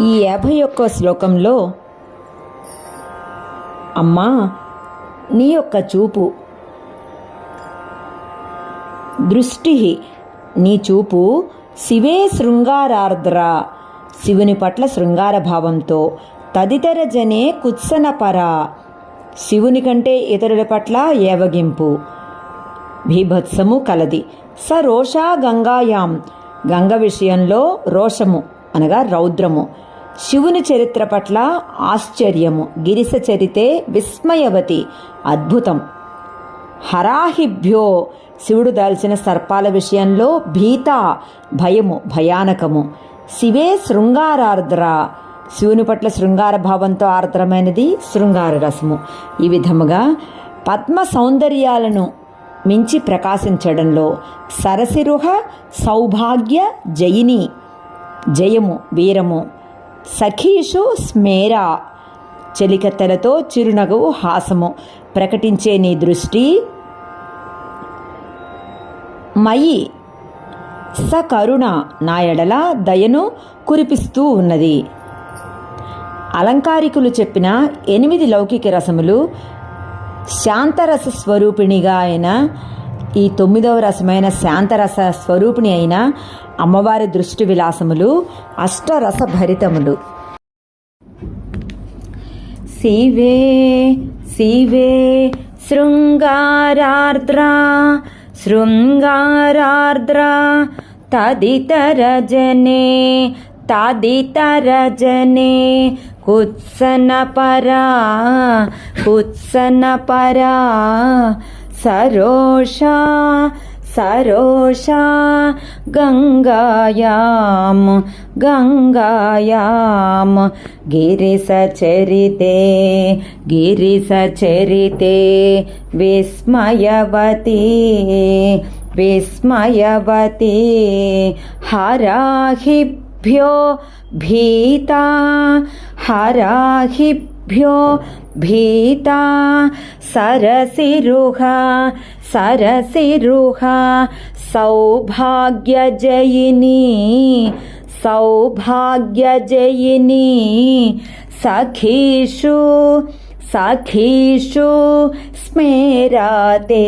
ఈ యాభై ఒక్క శ్లోకంలో అమ్మా నీ యొక్క చూపు. దృష్టి నీ చూపు శివే శృంగారార్ద్ర శివుని పట్ల శృంగార భావంతో తదితర జనే కుత్సనపర శివుని కంటే ఇతరుల పట్ల ఏవగింపు. భీభత్సము కలది. స రోషా గంగాయాం గంగ విషయంలో రోషము. అనగా రౌద్రము. శివుని చరిత్ర పట్ల ఆశ్చర్యము. గిరిస చరితే విస్మయవతి. అద్భుతం. హరాహిభ్యో. శివుడు దాల్చిన సర్పాల విషయంలో భీత భయము భయానకము. శివే శృంగారార్ద్ర. శివుని పట్ల శృంగార భావంతో ఆర్ద్రమైనది శృంగార రసము. ఈ విధముగా పద్మ సౌందర్యాలను మించి ప్రకాశించడంలో సరసిరుహ సౌభాగ్య జయిని జయము వీరము. సఖీషు స్మేరా చెలికత్తెలతో చిరునగవు హాసము. ప్రకటించే నీ దృష్టి మయి. సకరుణ నా ఎడల దయను కురిపిస్తూ ఉన్నది. అలంకారికులు చెప్పిన ఎనిమిది లౌకిక రసములు శాంతరస స్వరూపిణిగా అయిన ఈ తొమ్మిదవ రసమైన శాంతరస స్వరూపిణి అయిన అమ్మవారి దృష్టి విలాసములు అష్టరస భరితములు శివే శివే శృంగారార్ద్ర శృంగారార్ద్ర తదితరజనే తదితరజనే కుత్సనపరా కుత్సనపరా సరోషా సరోషా గంగాయాం గంగాయాం గిరిసచరితే గిరిసచరితే విస్మయవతి విస్మయవతి హరాహిభ్యో భీతా హరాహిభ్యో భీతా సరసిరుహ సరసిరుహ సౌభాగ్యజయిని సౌభాగ్యజయిని సఖీషు సఖీషు స్మేరాతే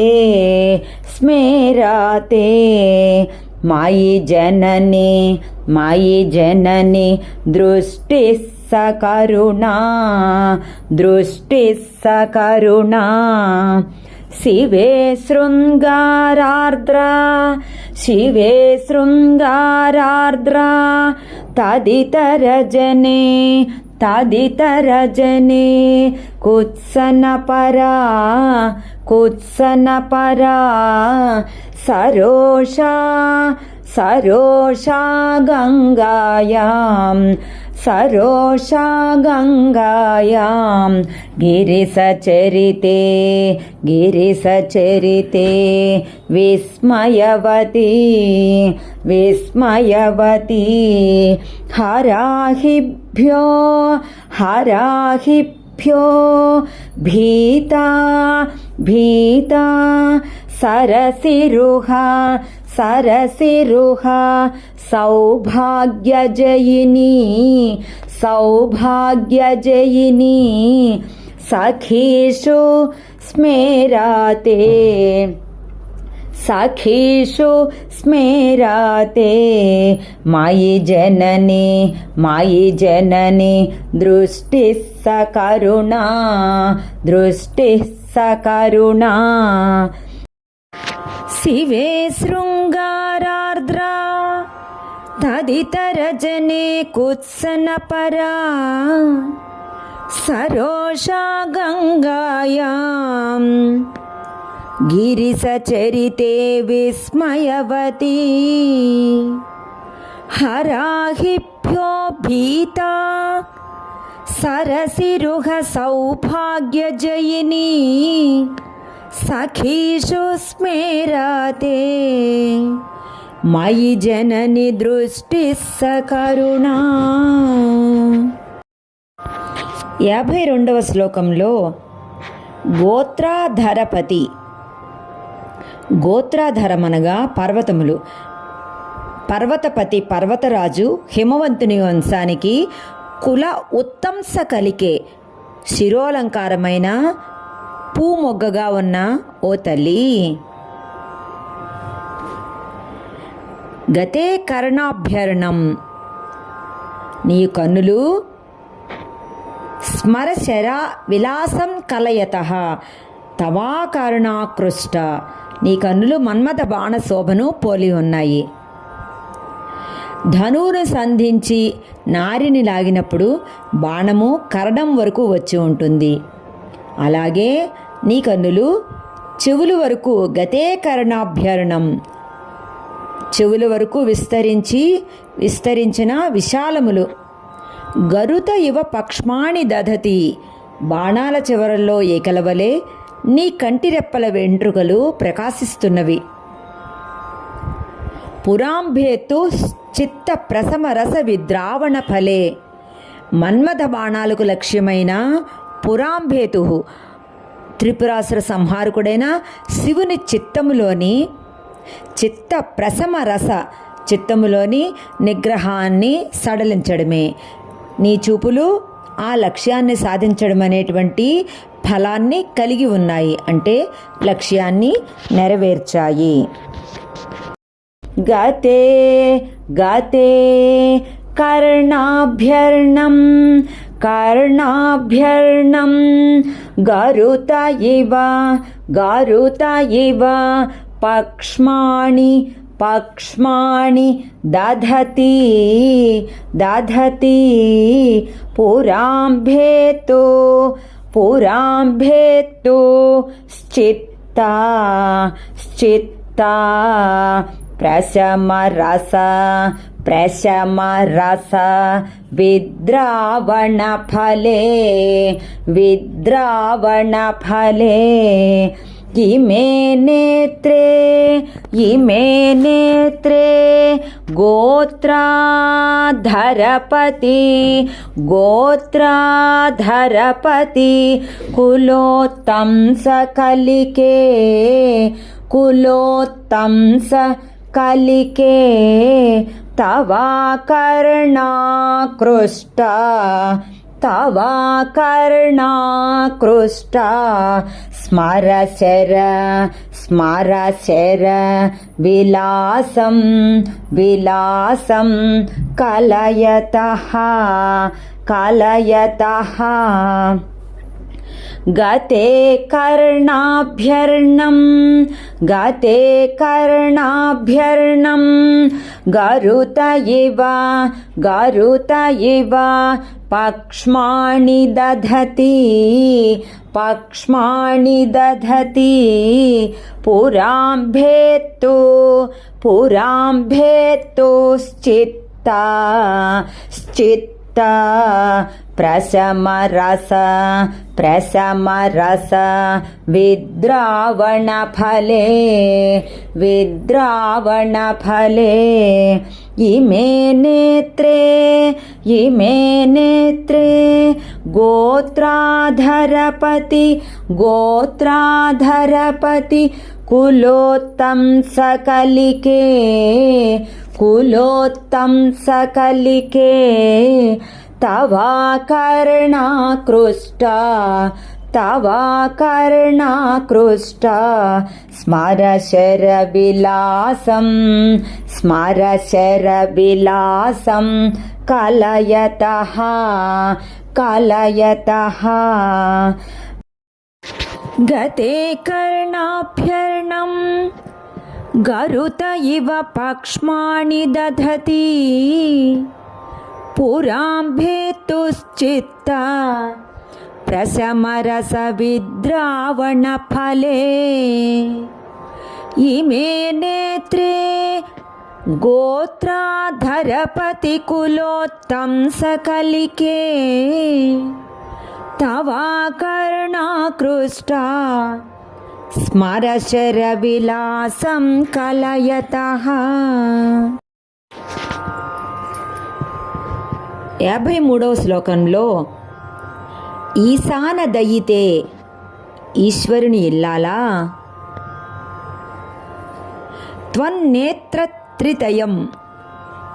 స్మేరాతే మాయి జనని మాయి జనని దృష్టి సకరుణా దృష్టి సకరుణా శివే శృంగారార్ద్రా శివే శృంగారార్ద్రా. తదితరజనే తదితరజనే కుత్సనపరా కుత్సనపరా సరోషా సరోషా గంగాయాం సరోషా గంగాయాం గిరిసచరితే గిరిసచరితే విస్మయవతి విస్మయవతి హరాహిభ్యో హరాహిభ్యో భీతా భీతా సరసిరుహ సరసిరుహ సౌభాగ్యజయిని సౌభాగ్యజయిని సఖీషు స్మేరాతే సఖీషు స్మేరాతే మాయి జనని మాయి జనని దృష్టి సకరుణా దృష్టి సకరుణా శివే శృంగారార్ద్రా తదితరజనే కుత్సనపరా సరోషా గంగాయాం గిరిసచరితే విస్మయవతి హరాహిభ్యో భీతా సరసిరుహ సౌభాగ్యజయిని సఖీషు స్మేరాతే మయి జనని దృష్టి సకరుణా. యాభై రెండవ శ్లోకంలో గోత్రాధరపతి. గోత్రాధరమనగా పర్వతములు. పర్వతపతి పర్వతరాజు హిమవంతుని వంశానికి కుల ఉత్తంస కలికే శిరోలంకారమైన పూమొగ్గగా ఉన్న ఓ తల్లి. గతే కర్ణాభ్యరణం నీ కన్నులు స్మరశర విలాసం కలయత. తవాకరుణాకృష్ట నీ కన్నులు మన్మథ బాణ శోభను పోలి ఉన్నాయి. ధనువును సంధించి నారిని లాగినప్పుడు బాణము కరడం వరకు వచ్చి ఉంటుంది. అలాగే నీ కన్నులు చెవులు వరకు గతే కరణాభ్యరణం చెవుల వరకు విస్తరించి విస్తరించిన విశాలములు. గరుత ఇవ పక్ష్మాణి దధతి. బాణాల చివరల్లో ఏకలవలే నీ కంటిరెప్పల వెంట్రుకలు ప్రకాశిస్తున్నవి. పురాంభేతు చిత్త ప్రసమ రస విద్రావణ ఫలే. మన్మథ బాణాలకు లక్ష్యమైన పురాంభేతు. త్రిపురాసుర సంహారకుడైన శివుని చిత్తములోని చిత్త ప్రసమ రస చిత్తములోని నిగ్రహాన్ని సడలించడమే. నీ చూపులు ఆ లక్ష్యాన్ని సాధించడం అనేటువంటి ఫలాన్ని కలిగి ఉన్నాయి అంటే లక్ష్యాన్ని నెరవేర్చాయి. గతే గతే కర్ణాభ్యర్ణం కర్ణాభ్యర్ణం గరుత ఇవ గరుత ఇవ పక్ష్మాణి పక్ష్మాణి దధతి దధతి పురాంభేతో పురాంభేతో శ్చిత్త శ్చిత్త ప్రశమరస ప్రశమరస విద్రావణ ఫలే విద్రావణ ఫలే ఇమే నేత్రే ఇమే నేత్రే గోత్రాధరపతి గోత్రాధరపతి కులోత్తంస కలికే కులోత్తంస కలికే स्मर शर स्मर शर विलासं विलासं कलयतः कलयतः। गते कर्णाभ्यर्णं गते कर्णाभ्यर्णं गरुत इव गरुत इव पक्ष्माणि दधति पक्ष्माणि दधति पुराम्भेत्तु पुराम्भेत्तु श्चित्ता श्चित्ता प्रशमरस प्रशमरस विद्रावणफले विद्रावणफले इमे नेत्रे इमे नेत्रे गोत्राधरपति गोत्राधरपति कुलोत्तं सकलिके कुलोत्तं सकलिके तवाकर्णाकृष्ट तवाकर्णाकृष्ट। स्मरशरविलासं स्मरशरविलासं कलयतः कलयतः। गते कर्णाभ्यर्णं गरुत इव पक्ष्माणि दधति पुराम्भेतुश्चित्ता प्रशमरसविद्रावणफले इमे नेत्रे गोत्राधरपतिकुलोत्तं सकलिके तवाकर्णाकृष्टा स्मरशरविलासं कलयतः యాభై మూడవ శ్లోకంలో ఈశాన దయితే ఈశ్వరుని ఇల్లాలా? త్వన్నేత్రత్రితయం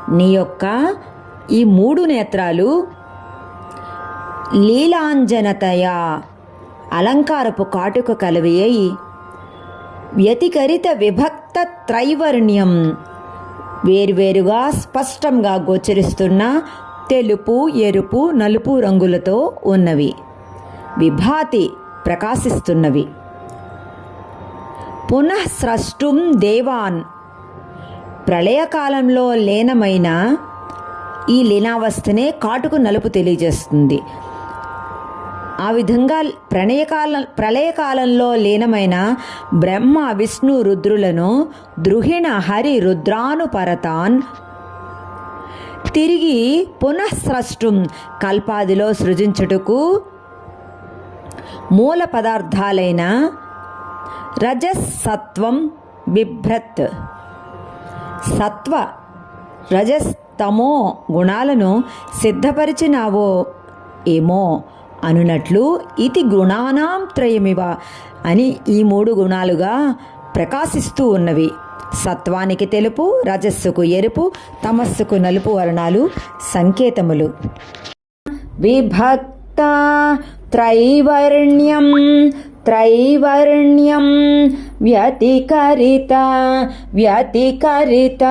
నీ యొక్క ఈ మూడు నేత్రాలు లీలాంజనతయ అలంకారపు కాటుక కలవి అయి వ్యతికరిత విభక్త త్రైవర్ణ్యం వేరువేరుగా స్పష్టంగా గోచరిస్తున్న తెలుపు ఎరుపు నలుపు రంగులతో ఉన్నవి. విభాతి ప్రకాశిస్తున్నవి. పునఃస్రష్టుం దేవాన్. ప్రళయకాలంలో లీనమైన ఈ లీనావస్థనే కాటుకు నలుపు తెలియజేస్తుంది. ఆ విధంగా ప్రణయకాల ప్రళయకాలంలో లీనమైన బ్రహ్మ విష్ణు రుద్రులను ద్రుహిణ హరి రుద్రానుపరతాన్ తిరిగి పునఃసృష్టం కల్పాదిలో సృజించుటకు మూల పదార్థాలైన రజసత్వం బిభ్రత్. సత్వ రజస్తమో గుణాలను సిద్ధపరిచినావో ఏమో అనునట్లు ఇది గుణానాం త్రయమివ అని ఈ మూడు గుణాలుగా ప్రకాశిస్తూ ఉన్నవి. సత్వానికి తెలుపు రజస్సుకు ఎరుపు తమస్సుకు నలుపు వర్ణాలు సంకేతములు. విభక్త త్రైవర్ణ్యం త్రైవర్ణ్యం వ్యతికరిత వ్యతికరిత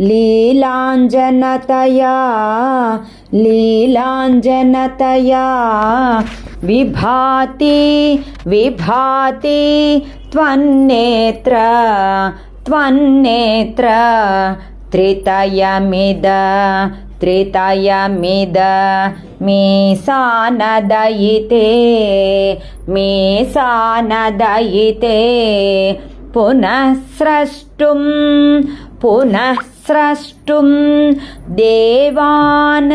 లీలాంజనతయా లీలాంజనతయా విభాతి విభాతి త్వన్నేత్ర त्वन्नेत्र त्रितयमिद त्रितयमिद मीसानदयिते मीसानदयिते पुनः स्रष्टुं पुनः स्रष्टुं देवान्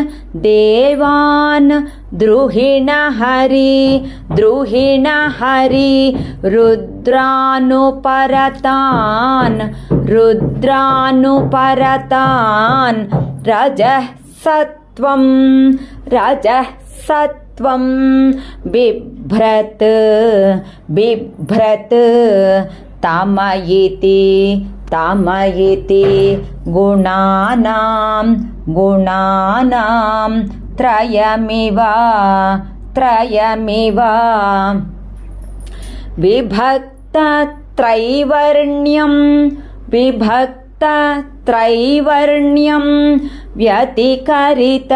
देवान् द्रुहिणहरि द्रुहिणहरि रुद्रानुपरतान् रुद्रानुपरतान् रजः सत्वं रजः सत्वं बिभ्रत् बिभ्रत् तमयिति तमयिति गुणानां गुणानां त्रयमिव त्रयमिव। विभक्तत्रैवर्ण्यं विभक्तत्रैवर्ण्यं व्यतिकरित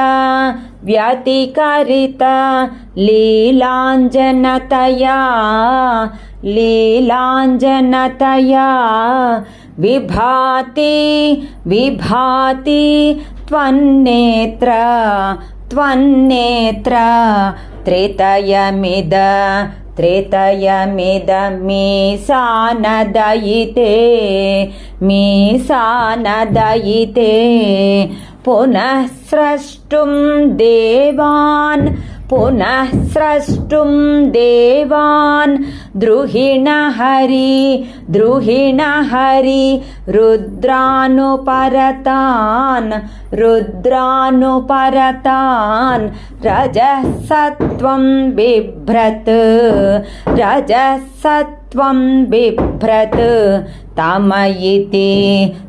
व्यतिकरित लीलाञ्जनतया लीलाञ्जनतया विभाति विभाति त्वन्नेत्र त्वन्नेत्र त्रेतयमिद त्रेतयमिदमीसानदयिते मीसानदयिते पुनः स्रष्टुं देवान् पुनः स्रष्टुं देवान् द्रुहिणहरि द्रुहिणहरि रुद्रानुपरतान् रुद्रानुपरतान् रजः सत्वं बिभ्रत् रजः सत्वं बिभ्रत्। तमयिति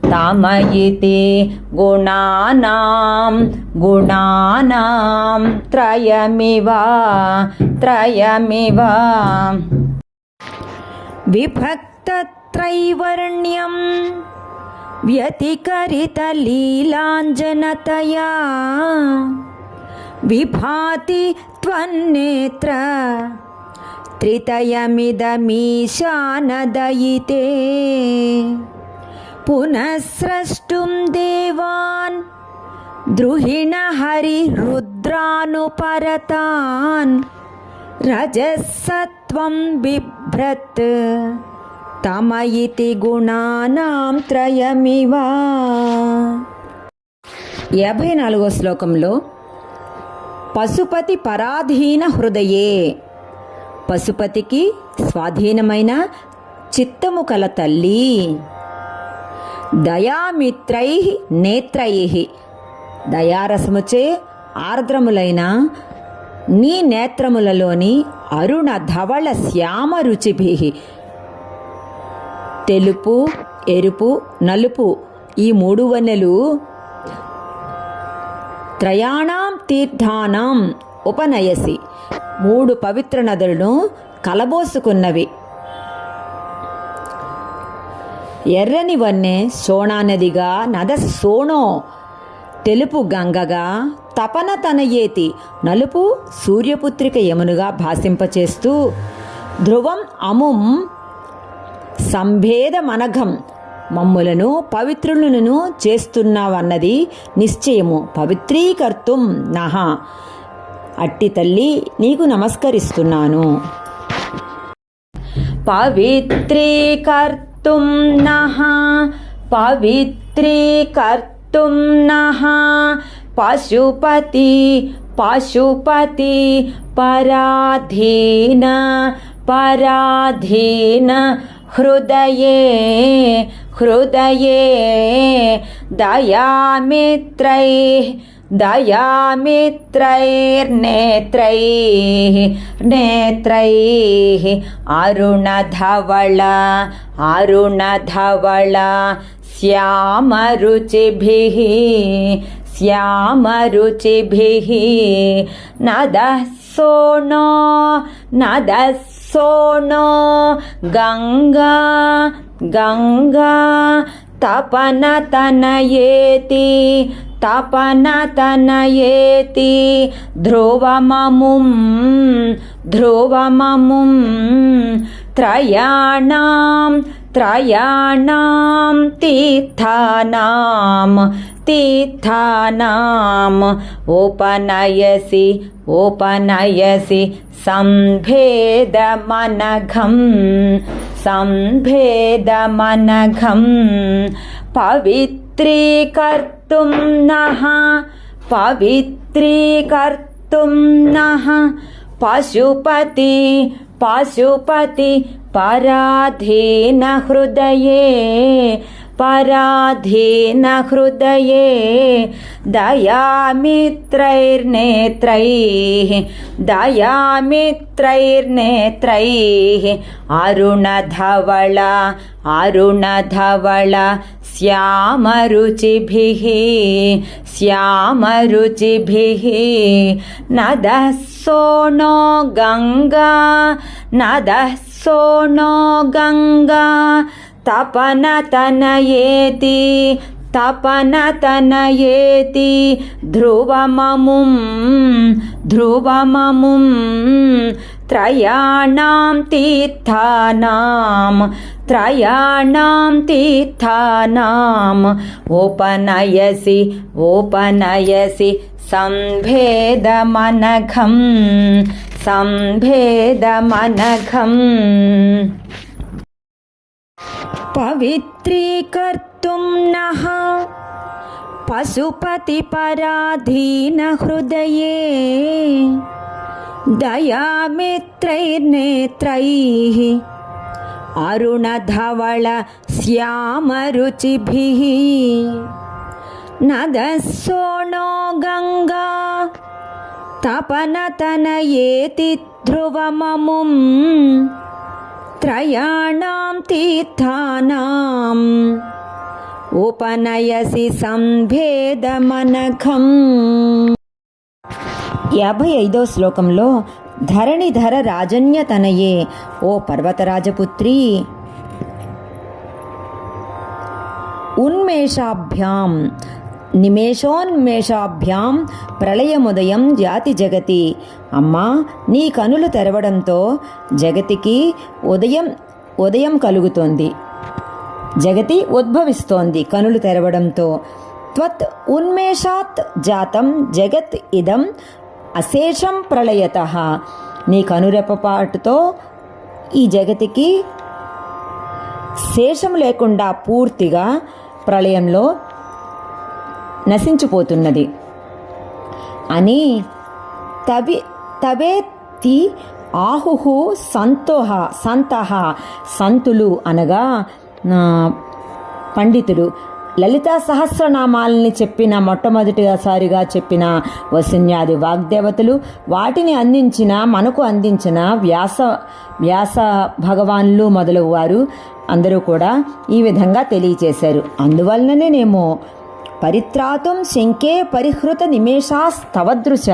तमयिति गुणानां गुणानां। त्रयमिव त्रयमिव। विभक्तत्रैवर्ण्यं व्यतिकरितलीलाञ्जनतया विभाति त्वन्नेत्र त्रितयमिदमीशानदयिते पुनः स्रष्टुं देवान् द्रुहिणहरिरुद्रानुपरतान् रजसत्वं बिभ्रत् तम इति గుణానాం త్రయమివ యాభై నాలుగో శ్లోకంలో పశుపతి పరాధీన హృదయే పశుపతికి స్వాధీనమైన చిత్తము కల తల్లి. దయామిత్రై నేత్రై. దయారసముచే ఆర్ద్రములైన నీ నేత్రములలోని అరుణ ధవళ శ్యామ రుచిభి. తెలుపు ఎరుపు నలుపు ఈ మూడు వన్నెలు త్రయాణం తీర్థానం ఉపనయసి. మూడు పవిత్ర నదులను కలబోసుకున్నవి. ఎర్రని వన్నె సోణానదిగా నద సోణో తెలుపు గంగగా తపన తనయేతి నలుపు సూర్యపుత్రిక యమునుగా భాసింపచేస్తూ. ధ్రువం అముం సంభేద మనఘం మమ్ములను పవిత్రులను చేస్తున్నావన్నది నిశ్చయము. పవిత్రీకర్తుం నహ. అట్టి తల్లి నీకు నమస్కరిస్తున్నాను. పవిత్రీకర్తుం నః పవిత్రీకర్తుం నః పశుపతి పశుపతి పరాధీన పరాధీన హృదయే హృదయే దయామిత్రై दयामित्रैर्नेत्रैः नेत्रैः अरुणधवळ अरुणधवळ श्यामरुचिभिः श्यामरुचिभिः नदः सोनो नदः सोनो गङ्गा गङ्गा तपनतनयेति तपनतनयेति। ध्रुवममुं ध्रुवममुं त्रयाणां त्रयाणां तीर्थानां तीर्थानाम् उपनयसि उपनयसि सम्भेदमनघं सम्भेदमनघं पवित्रीकर्तुं नः पवित्रीकर्तुं नः। पशुपति पशुपति पराधीन हृदये पराधीन हृदये दयामित्रैर्नेत्रैः दयामित्रैर्नेत्रैः अरुणधवळ अरुणधवळ श्यामरुचिभिः श्यामरुचिभिः नदः सोनो गङ्गा नदः सोनो गङ्गा తపన తనయేతి తపనతనయేతి ధ్రువమముం ధ్రువమముం త్రయాణాం తీర్థానాం త్రయాణాం తీర్థానాం ఉపనయసి ఉపనయసి సంభేదమనఘం సంభేదమనఘం. पवित्रीकर्तुं नः पशुपतिपराधीनहृदये दयामित्रैर्नेत्रैः अरुणधवळ श्यामरुचिभिः नदः सोनो गङ्गा तपनतनयेति ध्रुवममुं त्रयाणां तीर्थानाम् ఉపనయసి సంభేదమనఖం యాభై ఐదో శ్లోకంలో ధరణిధర రాజన్యతనయే ఓ పర్వతరాజపుత్రి ఉన్మేషాభ్యాం నిమేషోన్మేషాభ్యాం ప్రళయముదయం జాతి జగతి. అమ్మా నీ కనులు తెరవడంతో జగతికి ఉదయం ఉదయం కలుగుతోంది. జగతి ఉద్భవిస్తోంది కనులు తెరవడంతో. త్వత్ ఉన్మేషాత్ జాతం జగత్ ఇదం అశేషం ప్రళయత. నీ కనురెప్పపాటుతో ఈ జగతికి శేషం లేకుండా పూర్తిగా ప్రళయంలో నశించిపోతున్నది. అని తవి తవేతి ఆహుహు సంతోహ సంతహ సంతులు అనగా పండితులు లలితా సహస్రనామాలని చెప్పిన మొట్టమొదటిసారిగా చెప్పిన వసున్యాది వాగ్దేవతలు వాటిని అందించిన మనకు అందించిన వ్యాస వ్యాస భగవాన్లు మొదలగు వారు అందరూ కూడా ఈ విధంగా తెలియచేశారు. అందువలననేమో పరిత్రాతుం శంకే పరిహృత నిమేషాస్తవదృశ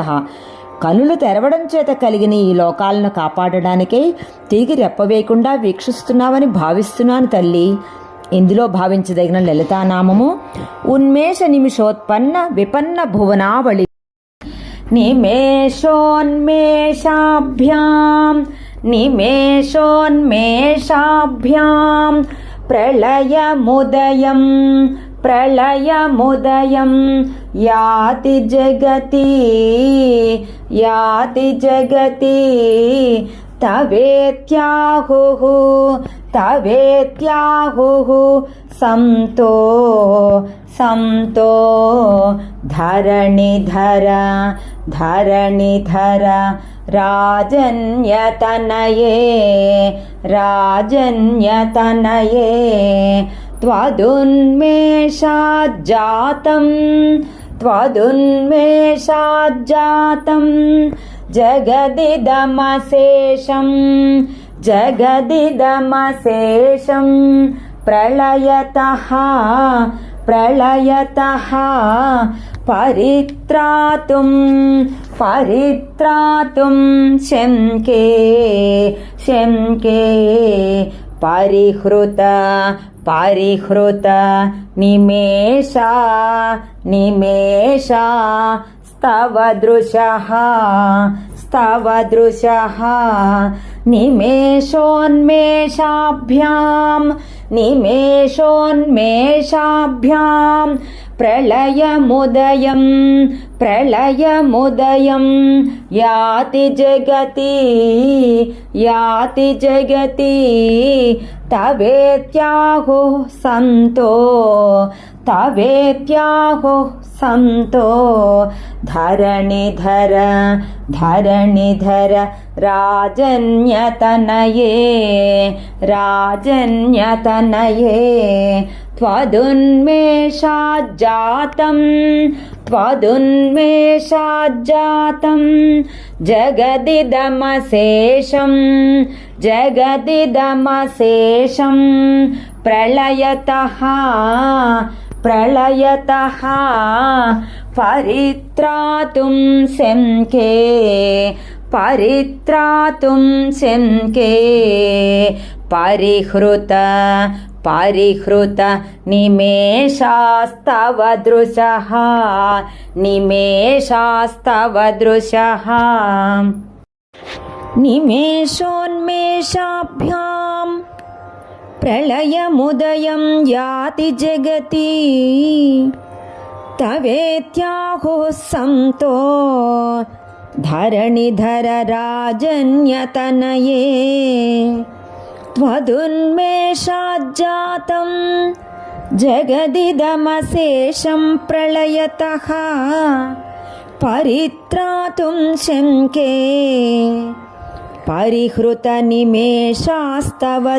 కనులు తెరవడం చేత కలిగిన ఈ లోకాలను కాపాడడానికై తిరిగి రెప్పవేయకుండా వీక్షిస్తున్నావని భావిస్తున్నాను తల్లి. ఇందులో భావించదగిన లలితానామము ఉన్మేష నిమిషోత్పన్న విపన్న భువనావళి నిమేషోన్మేషాభ్యాం నిమేషోన్మేషాభ్యాం ప్రళయముదయం प्रलयमुदयं याति जगति याति जगति तवेत्याहुः तवेत्याहुः सन्तो सन्तो धरणिधर धरणिधर राजन्यतनये राजन्यतनये त्वदुन्मेषाज्जातं त्वदुन्मेषाज्जातं जगदिदमशेषं जगदिदमशेषं प्रलयतः प्रलयतः परित्रातुं परित्रातुं शङ्के शङ्के ಪರಿಹೃತ ಪರಿಹೃತ ನಿಮೇಷ ನಿಮೇಷ स्तवदृशः स्तवदृशः निमेषोन्मेषाभ्याम् निमेषोन्मेषाभ्यां प्रलयमुदयं प्रलयमुदयं याति जगति याति जगति तवेत्याहुः सन्तो तवेत्याहुः सन्तो। धरणिधर धरणिधर राजन्यतनये राजन्यतनये। त्वदुन्मेषाज्जातं त्वदुन्मेषाज्जातं। जगदिदमशेषं जगदिदमशेषं प्रलयतः प्रलयतः परित्रातुं शङ्के परित्रातुं शङ्के परिहृत परिहृत निमेषास्तव दृशः निमेषास्तव दृशः। निमेषोन्मेषाभ्यां प्रलयमुदयं याति जगति। तवेत्याहुः सन्तो धरणिधर राजन्यतनये त्वदुन्मेषाज्जातं जगदिदमशेषं प्रलयतः। परित्रातुं शङ्के పరిహృత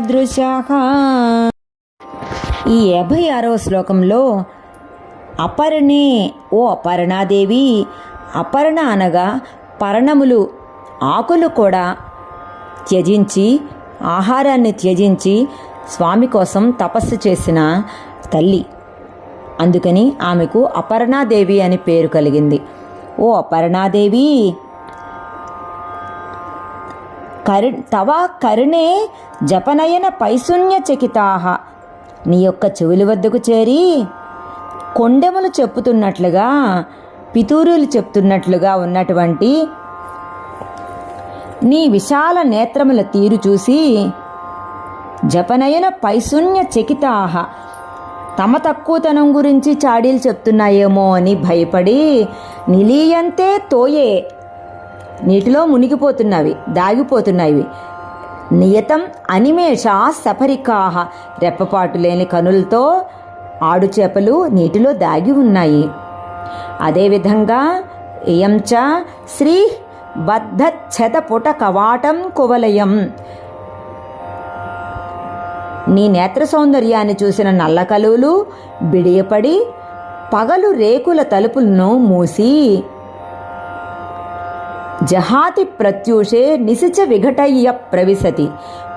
దృశ ఈ యాభై ఆరవ శ్లోకంలో అపర్ణే ఓ అపర్ణాదేవి అపర్ణ అనగా పర్ణములు ఆకులు కూడా త్యజించి ఆహారాన్ని త్యజించి స్వామి కోసం తపస్సు చేసిన తల్లి. అందుకని ఆమెకు అపర్ణాదేవి అని పేరు కలిగింది. ఓ అపర్ణాదేవి కరు తవా కరుణే జపనయన పైశూన్య చకితాహ. నీ యొక్క చెవుల వద్దకు చేరి కొండెములు చెప్పుతున్నట్లుగా పితూరులు చెప్తున్నట్లుగా ఉన్నటువంటి నీ విశాల నేత్రముల తీరు చూసి జపనయన పైశూన్య చకితాహ. తమ తక్కువతనం గురించి చాడీలు చెప్తున్నాయేమో అని భయపడి నిలీయంతే తోయే నీటిలో మునిగిపోతున్నవి దాగిపోతున్నవి. నియతం అనిమేష సఫరికాహ రెప్పపాటు లేని కనులతో ఆడు చేపలు నీటిలో దాగి ఉన్నాయి. అదేవిధంగా ఇయంచ శ్రీ బద్ధఛత పుట కవాటం కువలయం. నీ నేత్ర సౌందర్యాన్ని చూసిన నల్ల కలువులు బిడియపడి పగలు రేకుల తలుపులను మూసి జహాతి ప్రత్యూషే నిశిచ విఘటయ్య ప్రవిశతి.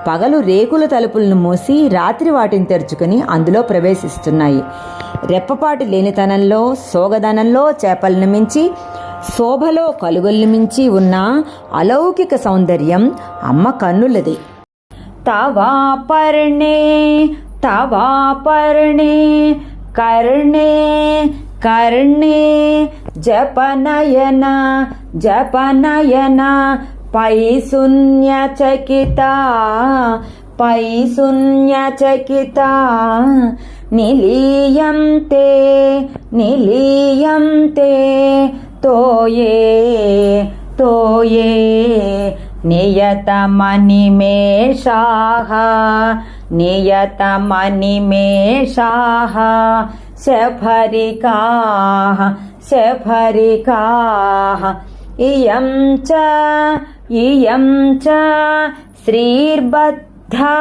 పగలు రేకుల తలుపులను మూసి రాత్రి వాటిని తెరుచుకుని అందులో ప్రవేశిస్తున్నాయి. రెప్పపాటి లేనితనంలో సోగదనంలో చేపలను మించి శోభలో కలుగుల్ని మించి ఉన్న అలౌకిక సౌందర్యం అమ్మ కన్నులది. తవాపర్ణే తవాపర్ణే కర్ణే కర్ణే జపనయన జపనయన పై శూన్యచకిత పై శూన్యచకిత నిలీయం తే నిలీయం తే తోయే తోయే నియతమనిమేషాः नियतमनिमेषाः सफरिकाः सफरिकाः इयं च इयं च श्रीर्बद्धा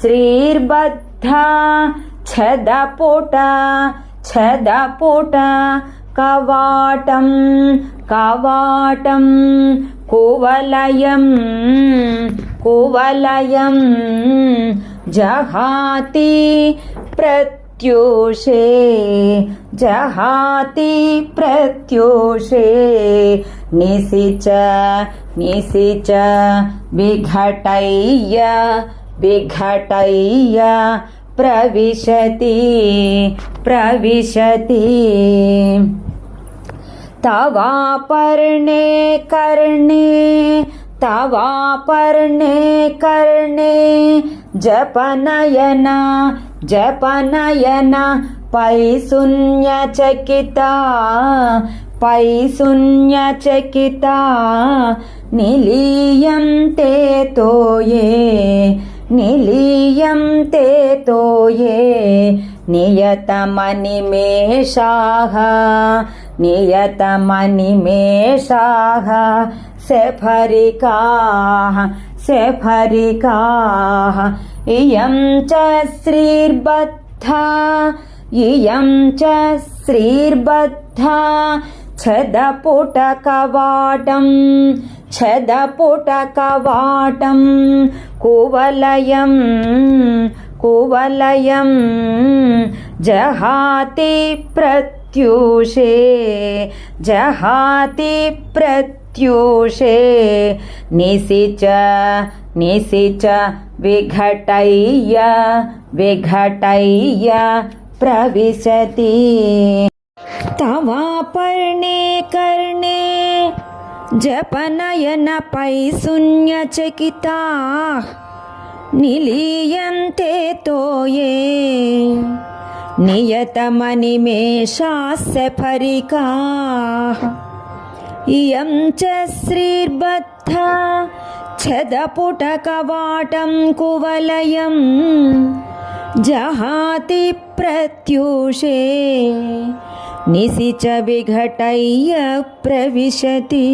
श्रीर्बद्धा छदपुट छदपुट कवाटं कवाटम्। కువలయం కువలయం జహాతి ప్రత్యూషే జహాతి ప్రత్యూషే నిశిచ నిశిచ విఘటయ్య విఘటయ్య ప్రవిశతి ప్రవిశతి तवापर्णे कर्णे तवापर्णे कर्णे जपनयन जपनयन पै शून्यचकिता पै शून्यचकिता निलीयं ते तोये निलीयं ते तोये नियतमनिमेषाः नियतमनिमेषाः सफरिकाः सफरिकाः इयं च श्रीर्बद्धा इयं च श्रीर्बद्धा छदपुटकवाटं छदपुटकवाटं कुवलयं कुवलयं जहाति प्रत्यूषे, जहाति प्रत्यूषे। निशिच निशिच विघटय्य विघटय्य प्रविशति। तवापर्णे कर्णे जपनयनपै शून्यचकिता निलीयन्ते तोये। नियतमनिमेषास्य फरिकाः इयं च श्रीर्बद्धा छदपुटकवाटं कुवलयं जहाति प्रत्यूषे निशि च विघटय्य प्रविशति